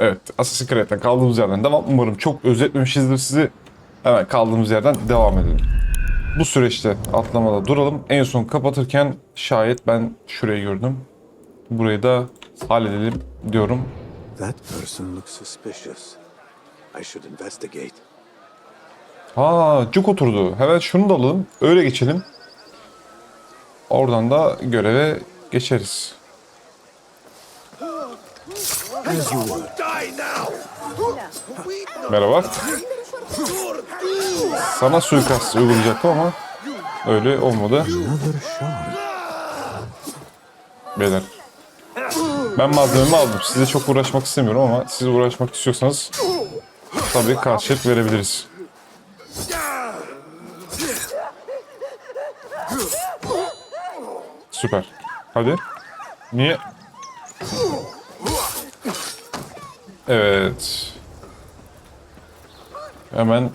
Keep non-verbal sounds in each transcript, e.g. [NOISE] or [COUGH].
Evet, Assassin's Creed'den kaldığımız yerden devam. Umarım çok özetmemişizdir sizi. Hemen kaldığımız yerden devam edelim. Bu süreçte atlamada duralım. En son kapatırken şayet ben şurayı gördüm. Burayı da halledelim diyorum. That person looks suspicious. I should investigate. Ha, cuk oturdu. Hemen şunu da alalım. Öyle geçelim. Oradan da göreve geçeriz. Merhaba. Sana suikast uygulayacaktım ama öyle olmadı. Beyler. Ben malzememi aldım. Size çok uğraşmak istemiyorum ama siz uğraşmak istiyorsanız tabii karşılık verebiliriz. Süper. Hadi. Niye? Evet. Hemen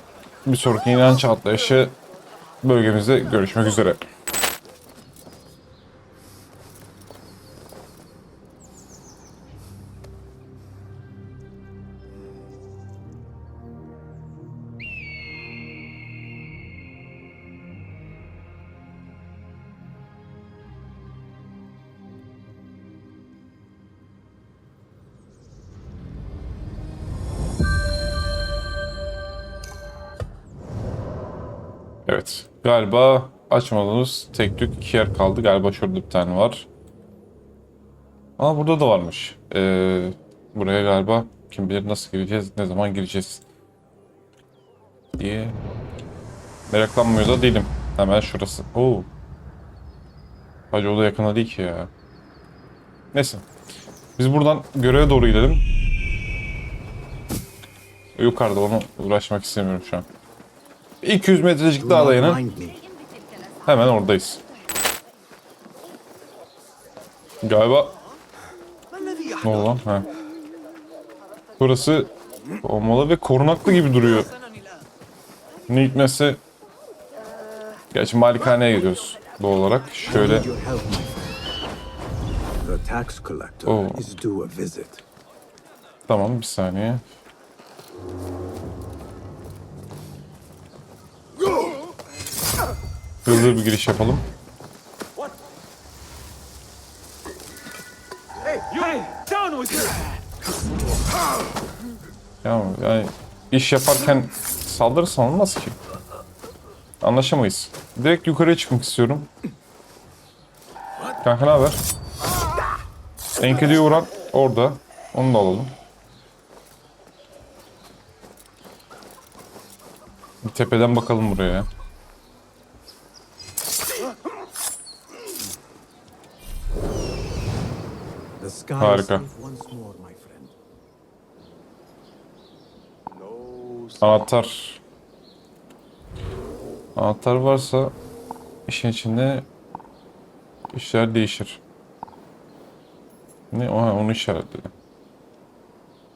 bir sonraki inanç atlayışı bölgemizde görüşmek üzere. Galiba açmadığımız tek tük iki yer kaldı. Galiba şurada bir tane var. Aa burada da varmış. Ee, buraya galiba kim bilir nasıl gireceğiz, ne zaman gireceğiz diye meraklanmıyor da değilim. Hemen şurası. Oo. Hacı o da yakına değil ki ya. Neyse. Biz buradan göreve doğru gidelim. Yukarıda onu uğraşmak istemiyorum şu an. 200 metrecik daha dayanın. Hemen oradayız. Galiba... Ne oldu lan? Ha. Burası olmalı ve korunaklı gibi duruyor. Ne hikmetse... Gerçi malikaneye gidiyoruz doğal olarak. Şöyle... Need your help, my friend. The tax collector Oh. is due a visit. Tamam bir saniye. Hızlı bir giriş yapalım. Ya yani iş yaparken saldırırsan olmaz ki. Anlaşamayız. Direkt yukarıya çıkmak istiyorum. Kanka ne haber? Enkediye uğran orada. Onu da alalım. Bir tepeden bakalım buraya. Harika. Anahtar. Anahtar varsa işin içinde işler değişir. Ne? Oha, onu işaretledi.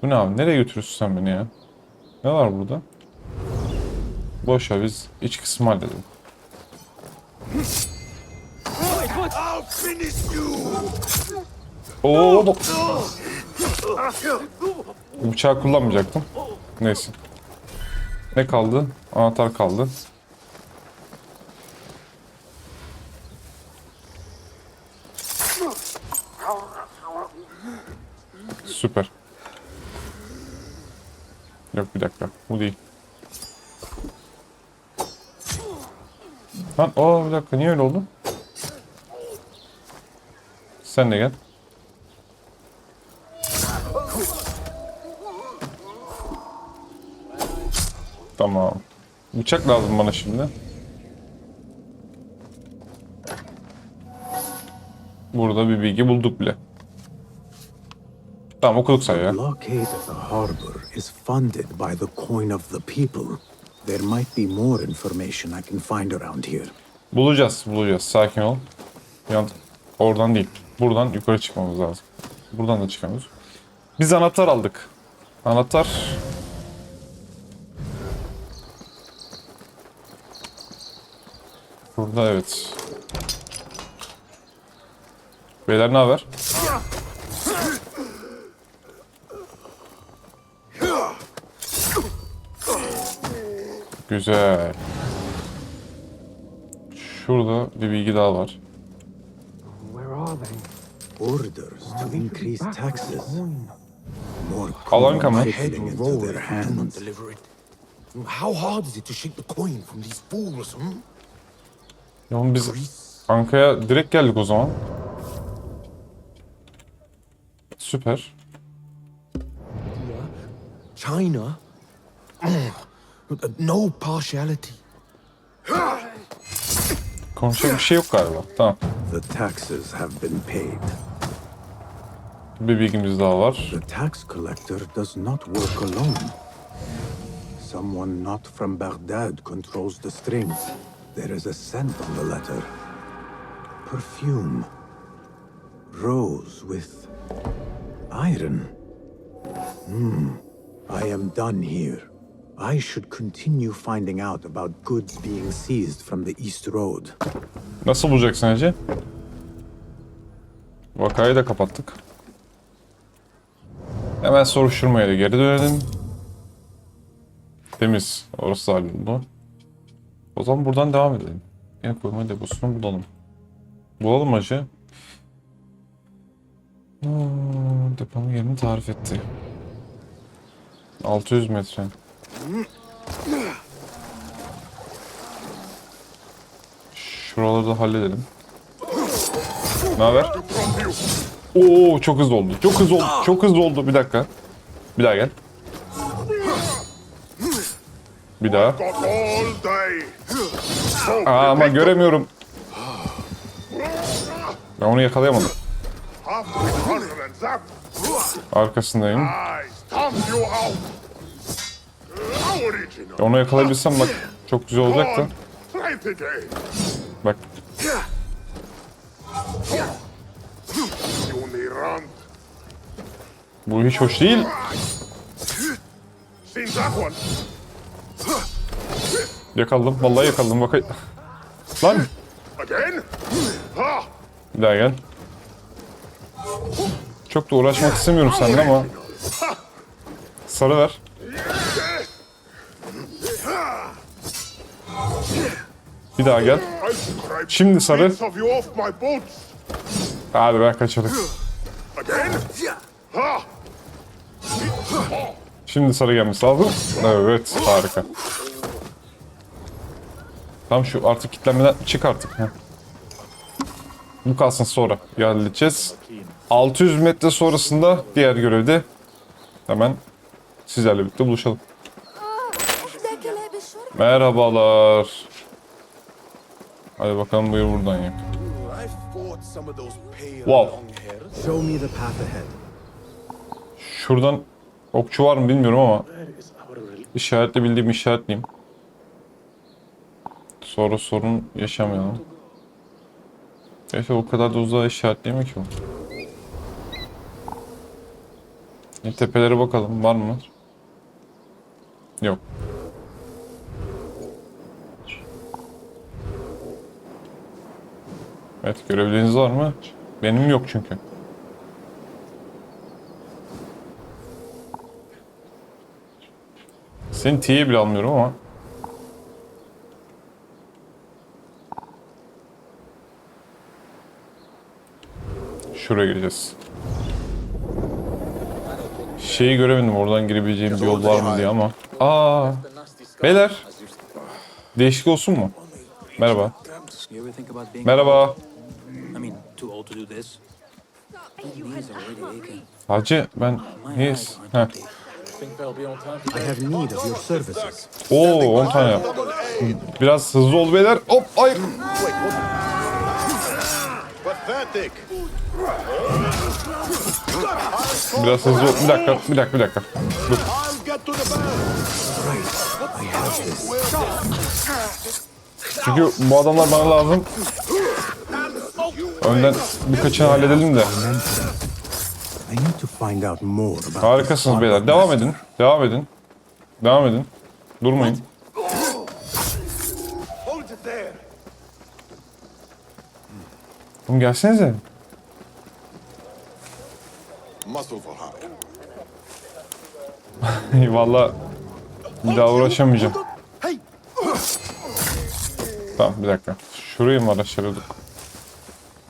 Bu ne abi? Nereye götürüyorsun sen beni ya? Ne var burada? Boş ver biz iç kısmı halledelim. Oo, bu- Bıçağı kullanmayacaktım. Neyse. Ne kaldı? Anahtar kaldı. Süper. Yok bir dakika. Bu değil. Lan aa bir dakika niye öyle oldu? Sen de gel. Tamam. Bıçak lazım bana şimdi. Burada bir bilgi bulduk bile. Tamam okuduk say ya. Blockade of the harbor is funded by the coin of the people. There might be more information I can find around here. Bulacağız, bulacağız. Sakin ol. Yan oradan değil. Buradan yukarı çıkmamız lazım. Buradan da çıkamıyoruz. Biz anahtar aldık. Anahtar Burada evet. Beyler ne haber? Güzel. Şurada bir bilgi daha var. Orders to increase taxes. More Kalanka mı? How hard is it to shake the coin from these fools? Hmm? Ya oğlum biz Greece, Anka'ya direkt geldik o zaman. Süper. China. no partiality. Konuşacak bir şey yok galiba. Tamam. The taxes have been paid. Bir bilgimiz daha var. The tax collector does not work alone. Someone not from Baghdad controls the strings. There is a scent on the letter. Perfume. Rose with iron. Hmm. I am done here. I should continue finding out about goods being seized from the East Road. Nasıl bulacaksın Hacı? Vakayı da kapattık. Hemen soruşturmaya da geri dönelim. Temiz. Orası halloldu. O zaman buradan devam edelim. En koyma deposunu bulalım. Bulalım Hacı. Hmm, yerini tarif etti. 600 metre. Şuraları da halledelim. Ne haber? Oo çok hızlı oldu. Çok hızlı oldu. Çok hızlı oldu. Bir dakika. Bir daha gel. Bir daha. Aa, ama göremiyorum. Ben onu yakalayamadım. Arkasındayım. Onu yakalayabilsem bak çok güzel olacak da. Bak bu hiç hoş değil. Yakaladım. Vallahi yakaladım. Bak. Lan. Bir daha gel. Çok da uğraşmak istemiyorum seninle ama. Sarı ver. Bir daha gel. Şimdi sarı. Hadi ben? Ha! Şimdi sarı gelmesi lazım. Evet harika. Tam şu artık kitlenmeden çık artık. Heh. Bu kalsın sonra halledeceğiz. 600 metre sonrasında diğer görevde hemen sizlerle birlikte buluşalım. Merhabalar. Hadi bakalım buyur buradan yap. Wow. Şuradan okçu var mı bilmiyorum ama işaretle bildiğim işaretleyeyim. Sonra sorun yaşamayalım. Neyse o kadar da uzağa işaretleyemiyor ki o. E, tepelere bakalım var mı? Yok. Evet görevleriniz var mı? Benim yok çünkü. Seni T'ye bile almıyorum ama. Şuraya gireceğiz. Şeyi göremedim oradan girebileceğim bir yol var mı diye ama. Aa, beyler. Değişik olsun mu? Merhaba. Merhaba. Hacı ben neyiz? Heh. Oo 10 tane. Biraz hızlı ol beyler. Hop hayır. Biraz hızlı ol. Bir dakika, bir dakika, bir dakika. Dur. Çünkü bu adamlar bana lazım. Önden birkaçını halledelim de. Harikasınız beyler. Devam edin. Devam edin. Devam edin. Durmayın. Oğlum gelsenize. [LAUGHS] Valla bir daha uğraşamayacağım. Tamam bir dakika. Şurayı mı araştırıyorduk?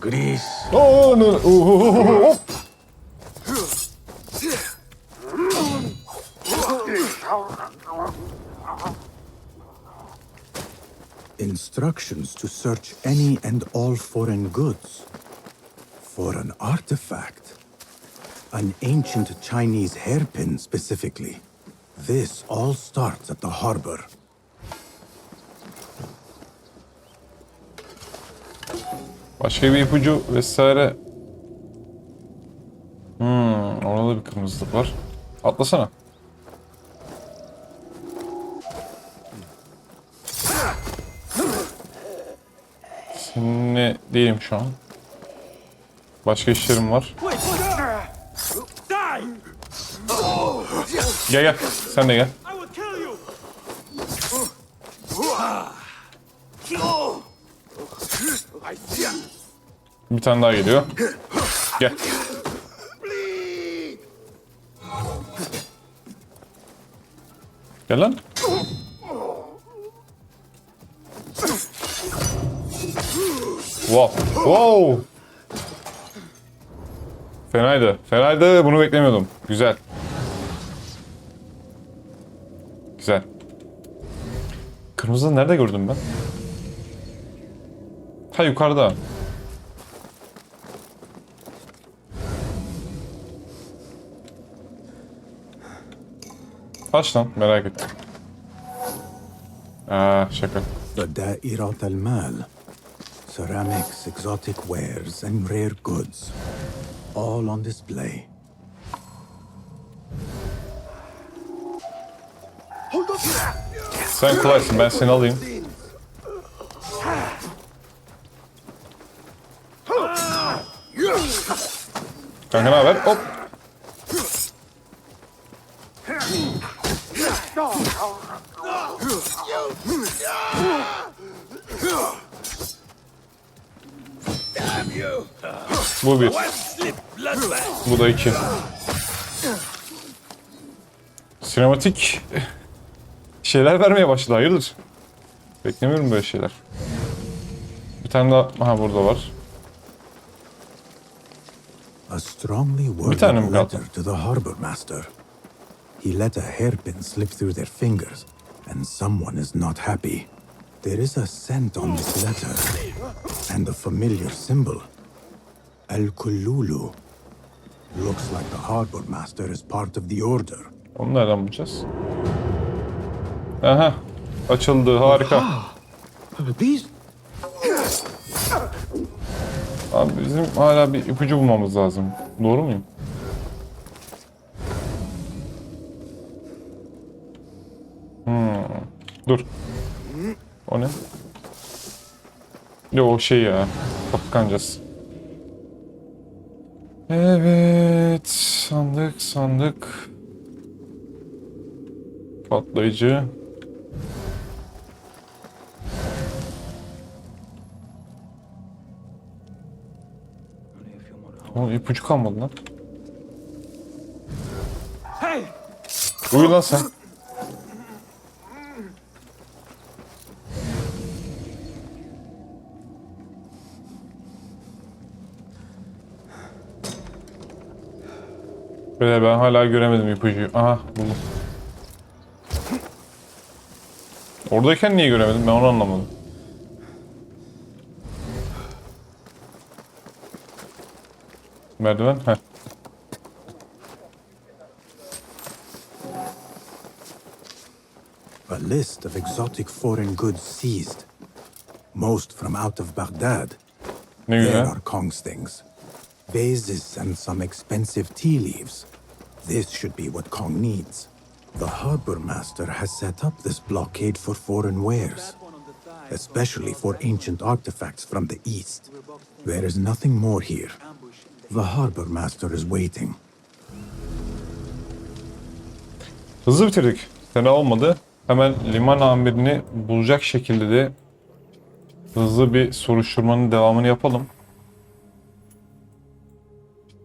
Gris. Oo, no, oh, oh, oh, oh. Instructions to search any and all foreign goods. For an artifact. An ancient Chinese hairpin specifically. This all starts at the harbor. Başka bir ipucu vesaire. Hmm, orada da bir kırmızılık var. Atlasana. Şu an. Başka işlerim var. Gel gel. Sen de gel. Bir tane daha geliyor. Gel. Gel lan. Wow. Wow. Fenaydı. Fenaydı. Bunu beklemiyordum. Güzel. Güzel. Kırmızı nerede gördüm ben? Ha yukarıda. Aç lan merak ettim. Aa şaka. The Da'irat al-Mal. Ceramics, exotic wares, and rare goods. All on display. Sen kolaysın ben seni alayım. Kanka ne haber? Hop. Bu bir. Bu da iki. Sinematik şeyler vermeye başladı. Hayırdır? Beklemiyorum böyle şeyler. Bir tane daha aha burada var. A strongly worded letter to the harbor master. He let a hairpin slip through their fingers, and someone is not happy. There is a scent on this letter, and a familiar symbol. El Kululu. Looks like the harbor master is part of the order. Onu nereden bulacağız? Aha. Açıldı. Harika. These Abi bizim hala bir ipucu bulmamız lazım. Doğru muyum? Hmm. Dur. O ne? Yo o şey ya. Kapı kancası. Evet. Sandık sandık. Patlayıcı. Oğlum ipucu kalmadı lan. Uyu lan sen. Böyle ben hala göremedim ipucuyu. Aha buldum. Oradayken niye göremedim ben onu anlamadım. Merdiven? Heh. A list of exotic foreign goods seized. Most from out of Baghdad. Ne There are Kong's things. Vases and some expensive tea leaves. This should be what Kong needs. The harbor master has set up this blockade for foreign wares, especially for ancient artifacts from the east. There is nothing more here. The harbor master is waiting. Hızlı bitirdik. Fena olmadı. Hemen liman amirini bulacak şekilde de hızlı bir soruşturmanın devamını yapalım.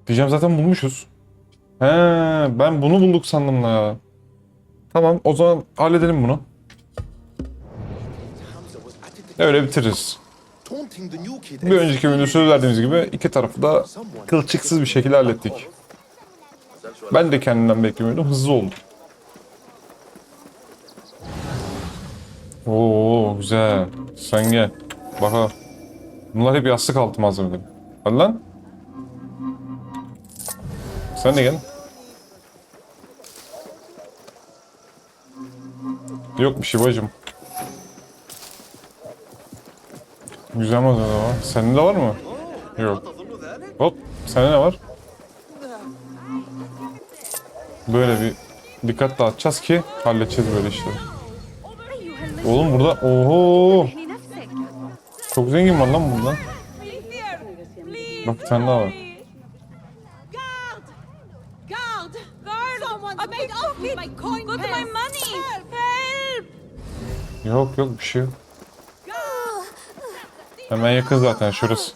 Diyeceğim zaten bulmuşuz. He, ben bunu bulduk sandım ya. Tamam o zaman halledelim bunu. Öyle bitiririz. Bir önceki bölümde söz verdiğimiz gibi iki tarafı da kılçıksız bir şekilde hallettik. Ben de kendimden beklemiyordum. Hızlı oldu. Oo güzel. Sen gel. Bak Bunlar hep yastık altı malzemeleri. Hadi lan. Sen de gel. Yok bir şey bacım. Güzel malzeme var. Sende de var mı? Yok. Hop. Sende ne var? Böyle bir dikkat dağıtacağız ki halledeceğiz böyle işleri. Oğlum burada oho çok zengin var lan burada. Bak bir tane daha var. Guard! Guard! Guard! Someone I made! My coin Go to my money! Help! Yok yok bir şey yok. Hemen yakın zaten şurası.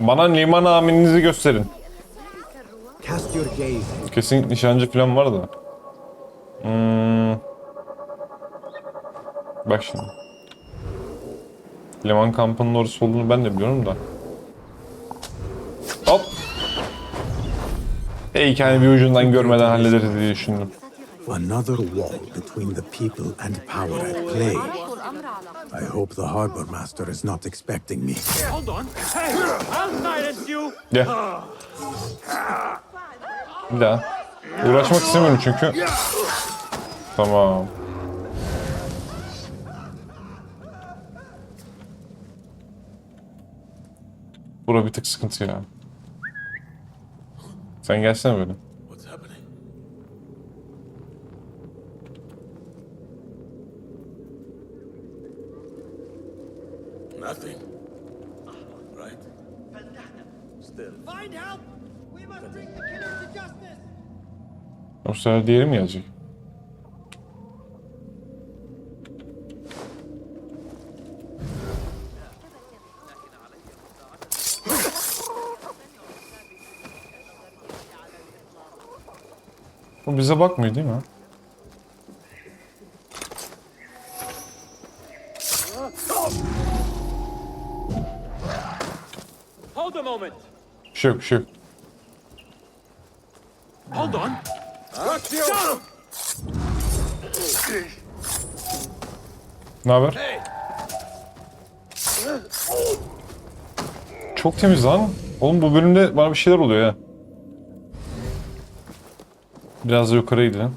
Bana liman amininizi gösterin. Kesin nişancı falan var da. Hmm. Bak şimdi. Liman kampının orası olduğunu ben de biliyorum da. Hop. Heykelini bir ucundan görmeden hallederiz diye düşündüm. Another wall between the people and power at play. I hope the harbor master is not expecting me. Hold on. Hey, I'll silence you. Gel. Bir daha. Uğraşmak istemiyorum çünkü. Tamam. Bura bir tık sıkıntı ya. Sen gelsene böyle. Sefer diğeri mi gelecek? Bu bize bakmıyor değil mi? Hold a moment. Bir şey yok, bir şey yok. Hold on. Ne haber? Çok temiz lan. Oğlum bu bölümde bana bir şeyler oluyor ya. Biraz da yukarı gidelim.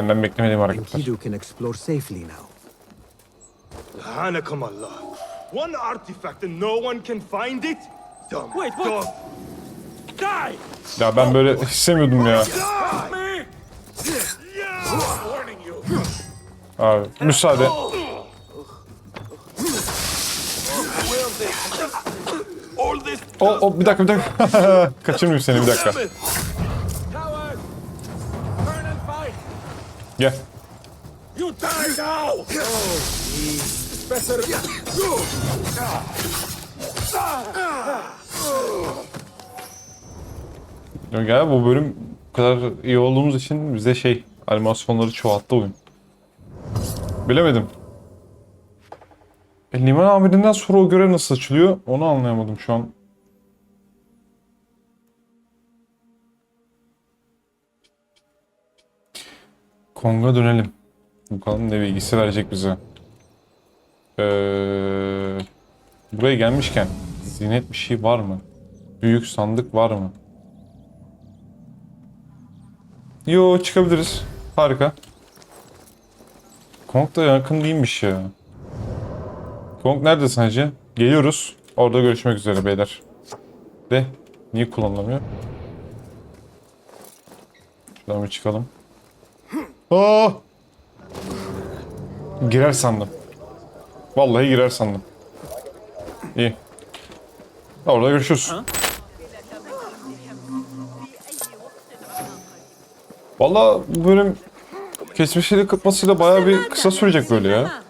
Benden beklemediğim hareketler. Enkidu can explore safely now. Hanakum Allah. One artifact and no one can find it? Dumb Wait, what? Die. Ya ben böyle istemiyordum ya. Me. Warning you. Abi müsaade. All this O, o bir dakika bir dakika. [LAUGHS] Kaçırmayayım seni bir dakika. Gel. You die now! Yok ya bu bölüm bu kadar iyi olduğumuz için bize şey animasyonları çoğalttı oyun. Bilemedim. E, liman amirinden sonra o görev nasıl açılıyor onu anlayamadım şu an. Kong'a dönelim. Bakalım ne bilgisi verecek bize. Ee, buraya gelmişken zinet bir şey var mı? Büyük sandık var mı? Yo çıkabiliriz. Harika. Kong da yakın değilmiş ya. Kong neredesin hacı? Geliyoruz. Orada görüşmek üzere beyler. De niye kullanılamıyor? Şuradan bir çıkalım. Oh! Girer sandım. Vallahi girer sandım. İyi. Orada görüşürüz. Valla bu bölüm kesmişleri kıtmasıyla baya bir kısa sürecek böyle ya.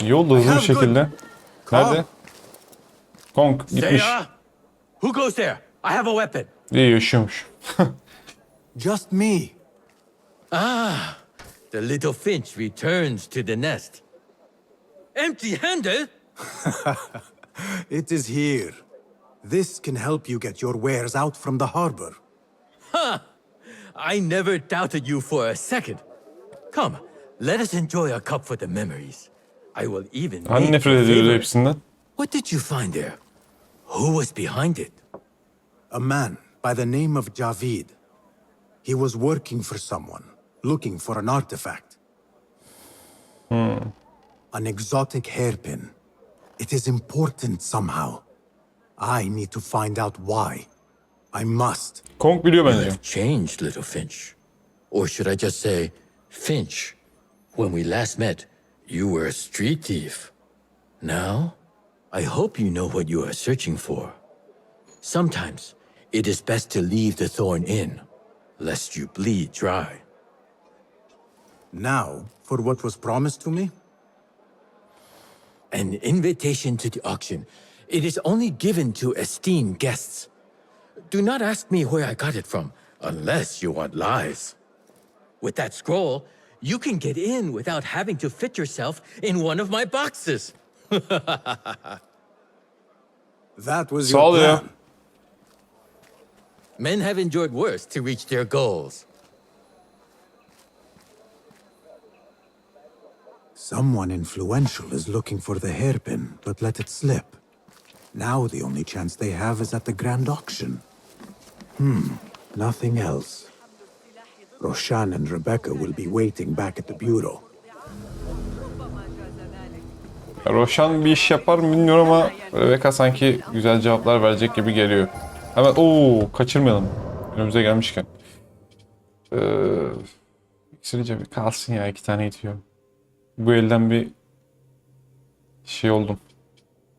İyi oldu hızlı bir şekilde. Nerede? Kong gitmiş. İyi yaşıyormuş. [LAUGHS] Just me. Ah, the little finch returns to the nest. Empty handed? [LAUGHS] It is here. This can help you get your wares out from the harbor. Ha! I never doubted you for a second. Come, let us enjoy a cup for the memories. I will even Hani make nefret your ediyordu hepsinden. What did you find there? Who was behind it? A man by the name of Javid. He was working for someone, looking for an artifact. Hmm. An exotic hairpin. It is important somehow. I need to find out why. I must. Kong biliyor You've changed, little Finch. Or should I just say, Finch? When we last met, you were a street thief. Now, I hope you know what you are searching for. Sometimes, it is best to leave the thorn in, lest you bleed dry. Now, for what was promised to me? An invitation to the auction. It is only given to esteemed guests. Do not ask me where I got it from, unless you want lies. With that scroll, you can get in without having to fit yourself in one of my boxes. [LAUGHS] That was Sağ your ol ya. plan. Men have endured worse to reach their goals. Someone influential is looking for the hairpin, but let it slip. Now the only chance they have is at the grand auction. Hmm, nothing else. Roshan and Rebecca will be waiting back at the bureau. Roshan bir iş yapar mı bilmiyorum ama Rebecca sanki güzel cevaplar verecek gibi geliyor. Hemen ooo kaçırmayalım. Önümüze gelmişken. Ee, iksirice bir kalsın ya iki tane itiyor. Bu elden bir şey oldum.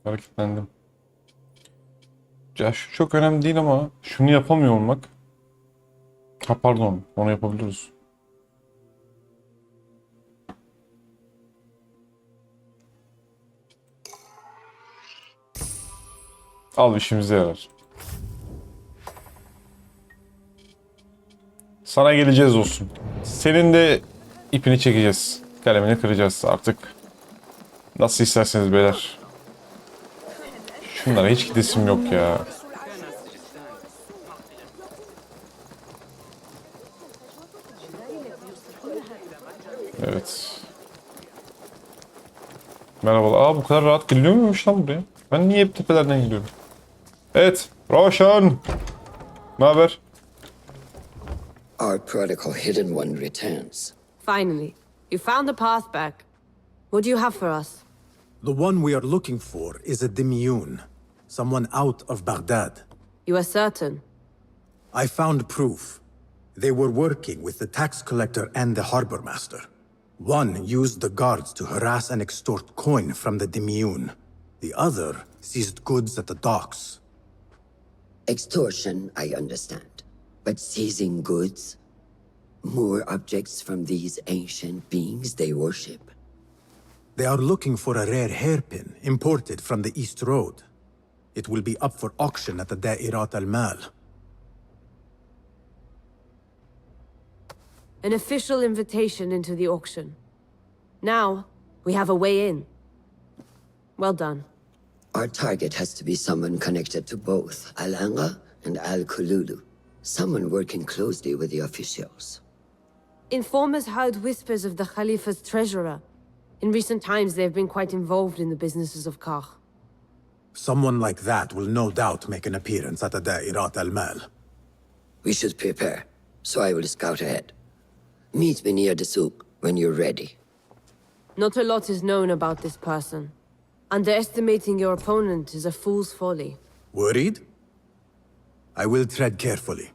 Hareketlendim. Ya şu çok önemli değil ama şunu yapamıyor olmak. Ha pardon onu yapabiliriz. Al işimize yarar. Sana geleceğiz olsun. Senin de ipini çekeceğiz. Kalemini kıracağız artık. Nasıl isterseniz beyler. Şunlara hiç gidesim yok ya. Evet. Merhabalar. Aa bu kadar rahat geliyor muymuş lan buraya? Ben niye hep tepelerden gidiyorum? Evet. Roshan. Ne haber? Our prodigal hidden one returns. Finally, you found the path back. What do you have for us? The one we are looking for is a Dimiyun, someone out of Baghdad. You are certain? I found proof. They were working with the tax collector and the harbor master. One used the guards to harass and extort coin from the Dimiyun. The other seized goods at the docks. Extortion, I understand. But seizing goods? More objects from these ancient beings they worship. They are looking for a rare hairpin imported from the East Road. It will be up for auction at the Da'irat al-Mal. An official invitation into the auction. Now, we have a way in. Well done. Our target has to be someone connected to both Alanga and Al Kululu. Someone working closely with the officials. Informers heard whispers of the Khalifa's treasurer. In recent times, they have been quite involved in the businesses of Kar. Someone like that will no doubt make an appearance at the Da'irat al-Mal. We should prepare, so I will scout ahead. Meet me near the souk when you're ready. Not a lot is known about this person. Underestimating your opponent is a fool's folly. Worried? I will tread carefully.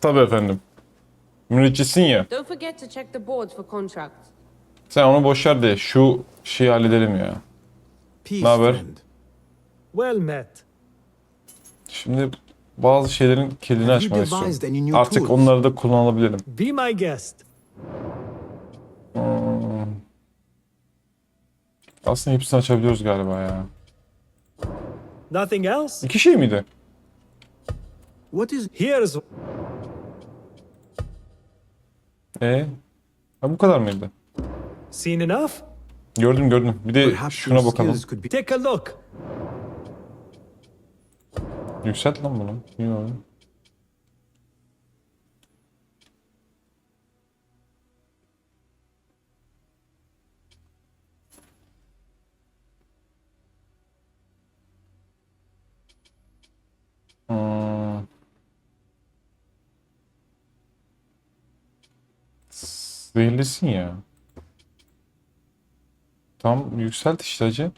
Tabii efendim. Müneccitsin ya. Don't forget to check the boards for contracts. Sen onu boş ver de şu şeyi halledelim ya. Peace, Naber? friend. Well met. Şimdi bazı şeylerin kilidini Have you açmak devised any istiyorum. new Artık tools? onları da kullanabilirim. Be my guest. Aslında hepsini açabiliyoruz galiba ya. Nothing else? İki şey miydi? What is Here's E, ha, bu kadar mıydı? seen enough. Gördüm gördüm. Bir de şuna bakalım. Take a look. Yükselt lan bunu. Yok. Hmm. Zehirlisin ya. Tam yükselt işte acı.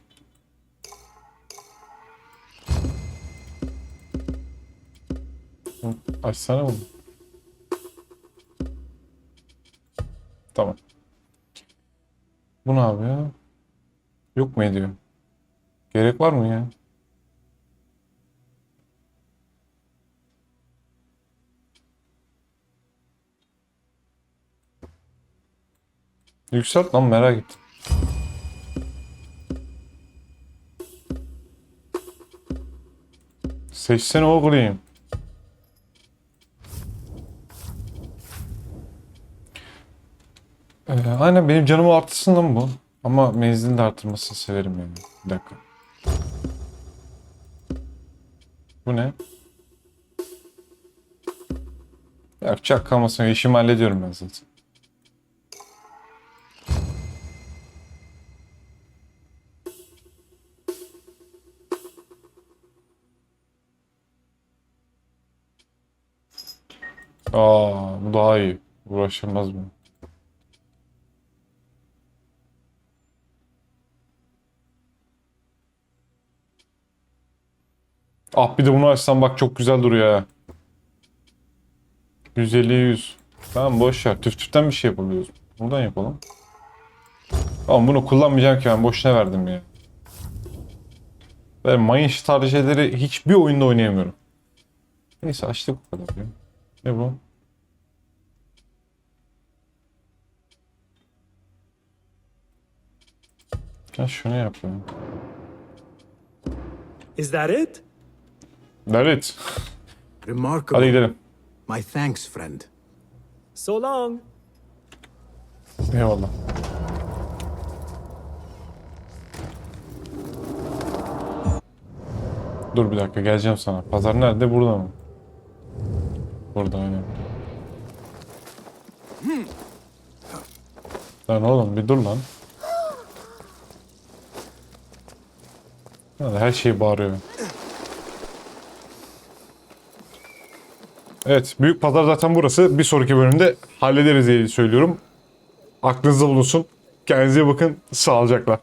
Açsana bunu. Tamam. Bu ne yapıyor? Yok mu ediyor? Gerek var mı ya? Yükselt lan merak ettim. Seçsene oğlum. Ee, aynen benim canımı artırsın lan bu. Ama menzilini de artırmasını severim yani. Bir dakika. Bu ne? Yapacak kalmasın. İşimi hallediyorum ben zaten. Aa, bu daha iyi. Uğraşılmaz mı? Ah bir de bunu açsam bak çok güzel duruyor ha. 150'ye 100. Tamam boş ver. Tüf tüften bir şey yapabiliyoruz. Buradan yapalım. Ama bunu kullanmayacağım ki ben boşuna verdim ya. Ben mayın tarzı hiçbir oyunda oynayamıyorum. Neyse açtık bu kadar. Ne bu? Ya şunu yap ya. Is that it? Evet. remarkable. Hadi gidelim. My thanks, friend. So long. Eyvallah. Dur bir dakika geleceğim sana. Pazar nerede? Burada mı? Burada aynen. Lan oğlum bir dur lan. Her şey bağırıyor. Evet, büyük pazar zaten burası. Bir sonraki bölümde hallederiz diye söylüyorum. Aklınızda bulunsun. Kendinize bakın. Sağlıcakla.